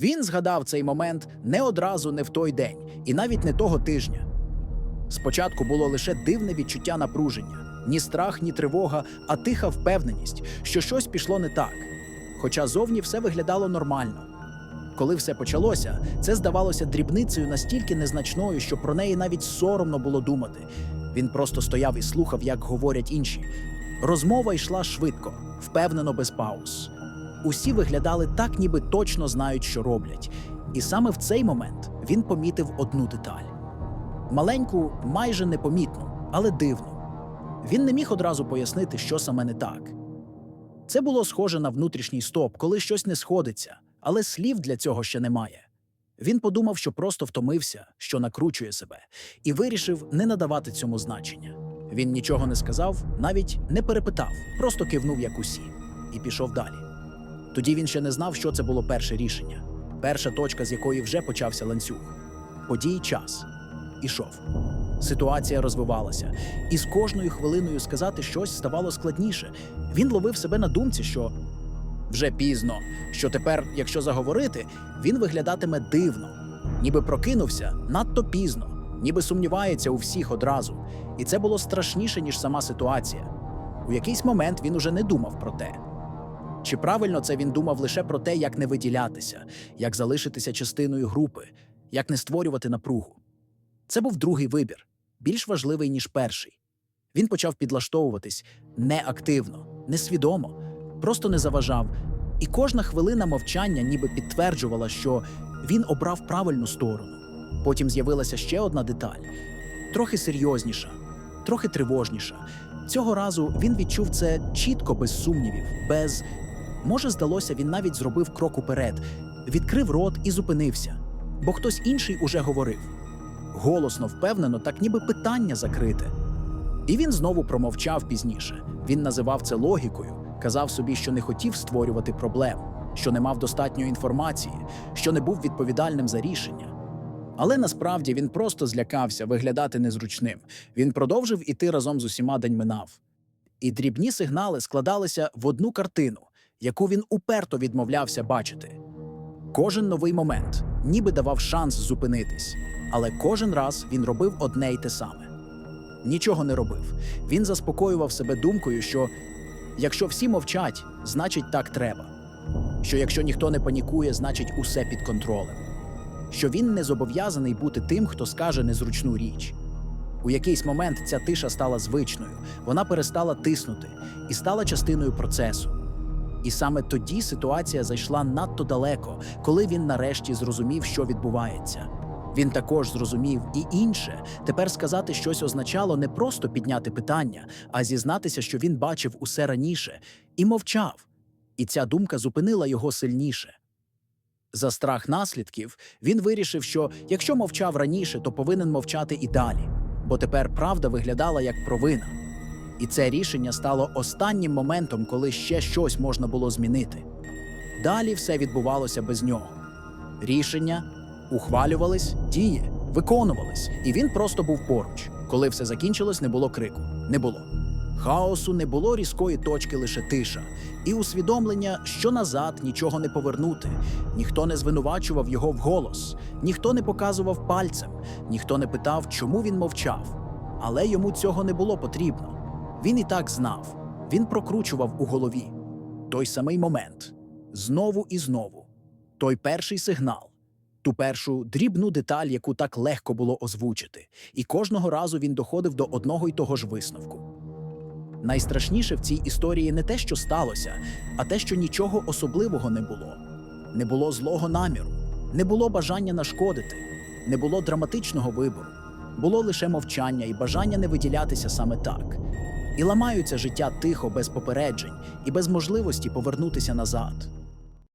Він згадав цей момент не одразу, не в той день, і навіть не того тижня. Спочатку було лише дивне відчуття напруження, ні страх, ні тривога, а тиха впевненість, що щось пішло не так. Хоча зовні все виглядало нормально. Коли все почалося, це здавалося дрібницею настільки незначною, що про неї навіть соромно було думати. Він просто стояв і слухав, як говорять інші. Розмова йшла швидко, впевнено без пауз. Усі виглядали так, ніби точно знають, що роблять. І саме в цей момент він помітив одну деталь маленьку, майже непомітну, але дивну. Він не міг одразу пояснити, що саме не так. Це було схоже на внутрішній стоп, коли щось не сходиться, але слів для цього ще немає. Він подумав, що просто втомився, що накручує себе, і вирішив не надавати цьому значення. Він нічого не сказав, навіть не перепитав, просто кивнув як усі, і пішов далі. Тоді він ще не знав, що це було перше рішення, перша точка, з якої вже почався ланцюг. Подій час ішов. Ситуація розвивалася, і з кожною хвилиною сказати щось ставало складніше. Він ловив себе на думці, що вже пізно, що тепер, якщо заговорити, він виглядатиме дивно, ніби прокинувся надто пізно, ніби сумнівається у всіх одразу. І це було страшніше, ніж сама ситуація. У якийсь момент він уже не думав про те. Чи правильно це він думав лише про те, як не виділятися, як залишитися частиною групи, як не створювати напругу? Це був другий вибір, більш важливий, ніж перший. Він почав підлаштовуватись неактивно, несвідомо, просто не заважав, і кожна хвилина мовчання ніби підтверджувала, що він обрав правильну сторону. Потім з'явилася ще одна деталь трохи серйозніша, трохи тривожніша. Цього разу він відчув це чітко, без сумнівів, без може, здалося, він навіть зробив крок уперед, відкрив рот і зупинився, бо хтось інший уже говорив голосно, впевнено, так ніби питання закрите. І він знову промовчав пізніше. Він називав це логікою, казав собі, що не хотів створювати проблем, що не мав достатньої інформації, що не був відповідальним за рішення. Але насправді він просто злякався виглядати незручним. Він продовжив іти разом з усіма день минав. І дрібні сигнали складалися в одну картину, яку він уперто відмовлявся бачити. Кожен новий момент ніби давав шанс зупинитись, але кожен раз він робив одне й те саме. Нічого не робив. Він заспокоював себе думкою, що якщо всі мовчать, значить так треба. Що якщо ніхто не панікує, значить усе під контролем. Що він не зобов'язаний бути тим, хто скаже незручну річ. У якийсь момент ця тиша стала звичною, вона перестала тиснути і стала частиною процесу. І саме тоді ситуація зайшла надто далеко, коли він нарешті зрозумів, що відбувається. Він також зрозумів і інше. Тепер сказати щось означало не просто підняти питання, а зізнатися, що він бачив усе раніше, і мовчав. І ця думка зупинила його сильніше. За страх наслідків він вирішив, що якщо мовчав раніше, то повинен мовчати і далі, бо тепер правда виглядала як провина. І це рішення стало останнім моментом, коли ще щось можна було змінити. Далі все відбувалося без нього. Рішення ухвалювались, дії, виконувались, і він просто був поруч. Коли все закінчилось, не було крику, не було. Хаосу не було різкої точки, лише тиша, і усвідомлення, що назад нічого не повернути. Ніхто не звинувачував його вголос, ніхто не показував пальцем, ніхто не питав, чому він мовчав. Але йому цього не було потрібно. Він і так знав, він прокручував у голові. Той самий момент. Знову і знову, той перший сигнал, ту першу дрібну деталь, яку так легко було озвучити, і кожного разу він доходив до одного й того ж висновку. Найстрашніше в цій історії не те, що сталося, а те, що нічого особливого не було. Не було злого наміру, не було бажання нашкодити, не було драматичного вибору, було лише мовчання і бажання не виділятися саме так. І ламаються життя тихо, без попереджень і без можливості повернутися назад.